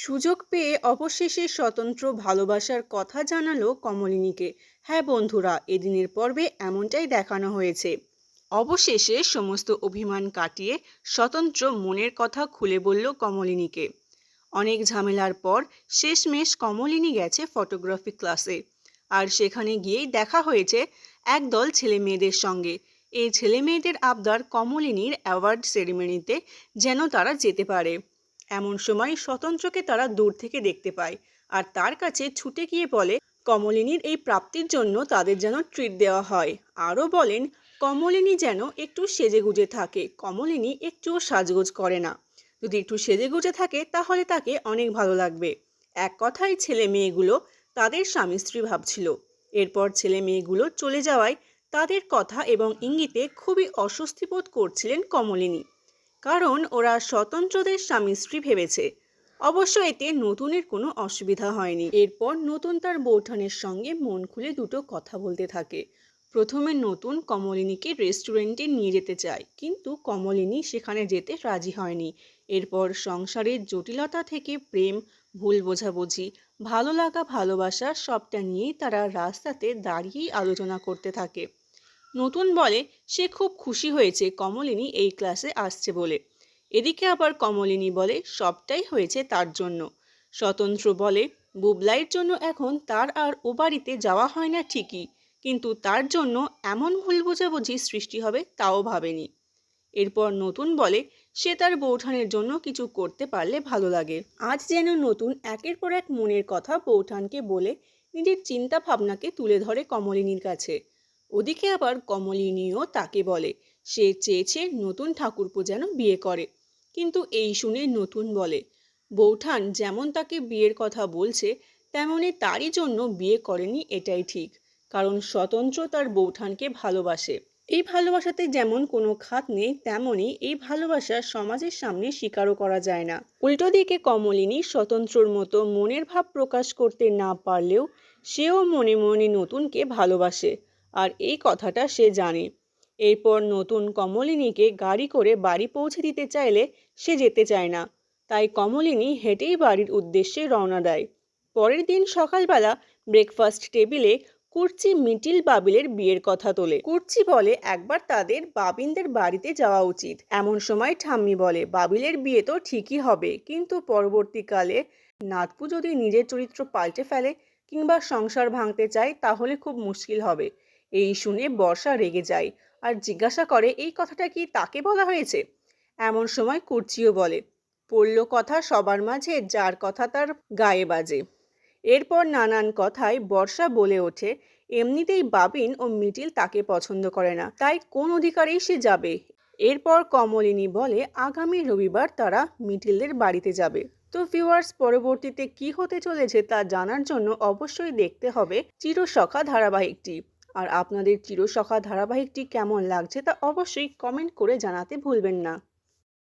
সুযোগ পেয়ে অবশেষে স্বতন্ত্র ভালোবাসার কথা জানালো কমলিনীকে। হ্যাঁ বন্ধুরা, এদিনের পর্বে এমনটাই দেখানো হয়েছে। অবশেষে সমস্ত অভিমান কাটিয়ে স্বতন্ত্র মনের কথা খুলে বলল কমলিনীকে। অনেক ঝামেলার পর শেষমেশ কমলিনী গেছে ফটোগ্রাফি ক্লাসে। আর সেখানে গিয়েই দেখা হয়েছে একদল ছেলে মেয়েদের সঙ্গে। এই ছেলে মেয়েদের আবদার কমলিনীর অ্যাওয়ার্ড সেরিমনিতে যেন তারা যেতে পারে। এমন সময় স্বতন্ত্রকে তারা দূর থেকে দেখতে পায় আর তার কাছে ছুটে গিয়ে বলে, কমলিনীর এই প্রাপ্তির জন্য তাদের যেন ট্রিট দেওয়া হয়। আরও বলেন, কমলিনী যেন একটু সেজেগুজে থাকে। কমলিনী একটুও সাজগোজ করে না। যদি একটু সেজেগুজে থাকে, তাহলে তাকে অনেক ভালো লাগবে। এক কথায় ছেলে মেয়েগুলো তাদের স্বামী স্ত্রী ভাবছিল। এরপর ছেলে মেয়েগুলো চলে যাওয়ায় তাদের কথা এবং ইঙ্গিতে খুবই অস্বস্তি বোধ করছিলেন কমলিনী। কারণ ওরা স্বতন্ত্রদের স্বামী স্ত্রী ভেবেছে। অবশ্য এতে নতুনের কোনো অসুবিধা হয়নি। এরপর নতুন তার বৌঠানের সঙ্গে মন খুলে দুটো কথা বলতে থাকে। প্রথমে নতুন কমলিনীকে রেস্টুরেন্টে নিয়ে যেতে চায়, কিন্তু কমলিনী সেখানে যেতে রাজি হয়নি। এরপর সংসারের জটিলতা থেকে প্রেম, ভুল বোঝাবুঝি, ভালো লাগা, ভালোবাসা সবটা নিয়েই তারা রাস্তাতে দাঁড়িয়েই আলোচনা করতে থাকে। নতুন বলে সে খুব খুশি হয়েছে কমলিনী এই ক্লাসে আসছে বলে। এদিকে আবার কমলিনী বলে, সবটাই হয়েছে তার জন্য। স্বতন্ত্র বলে, বুবলাইয়ের জন্য এখন তার আর ও বাড়িতে যাওয়া হয় না ঠিকই, কিন্তু তার জন্য এমন ভুল বোঝাবুঝি সৃষ্টি হবে তাও ভাবেনি। এরপর নতুন বলে, সে তার বৌঠানের জন্য কিছু করতে পারলে ভালো লাগে। আজ যেন নতুন একের পর এক মনের কথা বৌঠানকে বলে, নিজের চিন্তা ভাবনাকে তুলে ধরে কমলিনীর কাছে। ওদিকে আবার কমলিনীও তাকে বলে, সে চেয়েছে নতুন ঠাকুরপো যেন বিয়ে করে। কিন্তু এই শুনে নতুন বলে, বৌঠান যেমন তাকে বিয়ের কথা বলছে তেমনই তারই জন্য বিয়ে করেনি এটাই ঠিক, কারণ স্বতন্ত্র তার বৌঠানকে ভালোবাসে। এই ভালোবাসাতে যেমন কোনো খাত নেই তেমনই এই ভালোবাসা সমাজের সামনে স্বীকারও করা যায় না। উল্টো দিকে কমলিনী স্বতন্ত্রর মতো মনের ভাব প্রকাশ করতে না পারলেও সেও মনে মনে নতুনকে ভালোবাসে। আর এই কথাটা সে জানে। এরপর নতুন কমলিনীকে গাড়ি করে বাড়ি পৌঁছে দিতে চাইলে সে যেতে চায় না। তাই কমলিনী হেঁটেই বাড়ির উদ্দেশ্যে রওনা দেয়। পরের দিন সকালবেলা ব্রেকফাস্ট টেবিলে কুর্চি, মিটিল, বাবিলের বিয়ের কথা তোলে। কুর্চি বলে, একবার তাদের বাবিনদের বাড়িতে যাওয়া উচিত। এমন সময় ঠাম্মি বলে, বাবিলের বিয়ে তো ঠিকই হবে, কিন্তু পরবর্তীকালে নাতপু যদি নিজের চরিত্র পাল্টে ফেলে কিংবা সংসার ভাঙতে চায়, তাহলে খুব মুশকিল হবে। এই শুনে বর্ষা রেগে যায় আর জিজ্ঞাসা করে, এই কথাটা কি তাকে বলা হয়েছে? এমন সময় কুর্চিও বলে, পড়ল কথা সবার মাঝে, যার কথা তার গায়ে বাজে। এরপর নানান কথায় বর্ষা বলে ওঠে, এমনিতেই বাবিন ও মিটিল তাকে পছন্দ করে না, তাই কোন অধিকারেই সে যাবে? এরপর কমলিনী বলে, আগামী রবিবার তারা মিটিলদের বাড়িতে যাবে। তো ভিউয়ার্স পরবর্তীতে কি হতে চলেছে তা জানার জন্য অবশ্যই দেখতে হবে চিরসখা ধারাবাহিকটি। আর আপনাদের চিরসখা ধারাবাহিকটি কেমন লাগছে তা অবশ্যই কমেন্ট করে জানাতে ভুলবেন না।